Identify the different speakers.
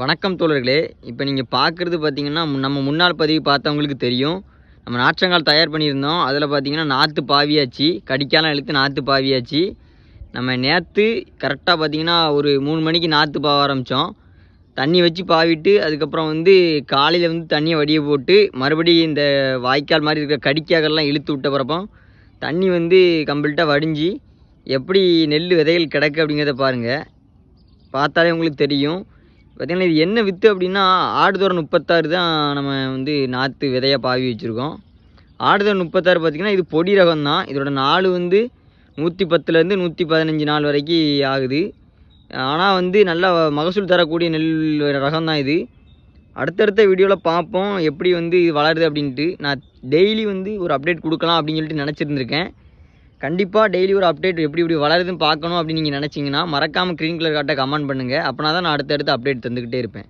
Speaker 1: வணக்கம் தோழர்களே. இப்போ நீங்கள் பார்க்குறது பார்த்தீங்கன்னா நம்ம முன்னாள் பதிவு பார்த்தவங்களுக்கு தெரியும். நம்ம நாற்றங்கால் தயார் பண்ணியிருந்தோம். அதில் பார்த்தீங்கன்னா நாற்று பாவியாச்சு. கடிக்காலாம் இழுத்து நாற்று பாவியாச்சு. நம்ம நேற்று கரெக்டாக பார்த்தீங்கன்னா ஒரு மூணு மணிக்கு நாற்று பாவ ஆரம்பித்தோம் தண்ணி வச்சு பாவிட்டு அதுக்கப்புறம் வந்து காலையில் வந்து தண்ணியை வடிய போட்டு மறுபடியும் இந்த வாய்க்கால் மாதிரி இருக்கிற கடிக்காக்கெல்லாம் இழுத்து விட்ட பிறப்பம் தண்ணி வந்து கம்ப்ளீட்டாக வடிஞ்சு எப்படி நெல் விதைகள் கிடக்கு அப்படிங்கிறத பாருங்கள் பார்த்தாலே உங்களுக்கு தெரியும். பார்த்திங்கன்னா இது என்ன விற்று அப்படின்னா ஆடுதோரம் முப்பத்தாறு தான் நம்ம வந்து நாற்று விதையாக பாவி வச்சுருக்கோம். ஆடுதோரம் முப்பத்தாறு பார்த்திங்கன்னா இது பொடி ரகம் தான். இதோட நாள் வந்து நூற்றி பத்துலேருந்து நூற்றி பதினஞ்சு நாள் வரைக்கும் ஆகுது. ஆனால் வந்து நல்லா மகசூல் தரக்கூடிய நெல் ரகம் தான் இது. அடுத்தடுத்த வீடியோவில் பார்ப்போம் எப்படி வந்து இது வளருது அப்படின்ட்டு. நான் டெய்லி வந்து ஒரு அப்டேட் கொடுக்கலாம் அப்படின்னு சொல்லிட்டு நினச்சிருந்துருக்கேன். கண்டிப்பாக டெய்லி ஒரு அப்டேட் எப்படி இப்படி வளருதுன்னு பார்க்கணும் அப்படின்னு நீங்கள் நினச்சிங்கன்னா மறக்காமல் க்ரீன் கலர் காட்ட கமெண்ட் பண்ணுங்கள் அப்போனா தான் நான் அடுத்தடுத்து அப்டேட் தந்துக்கிட்டே இருப்பேன்.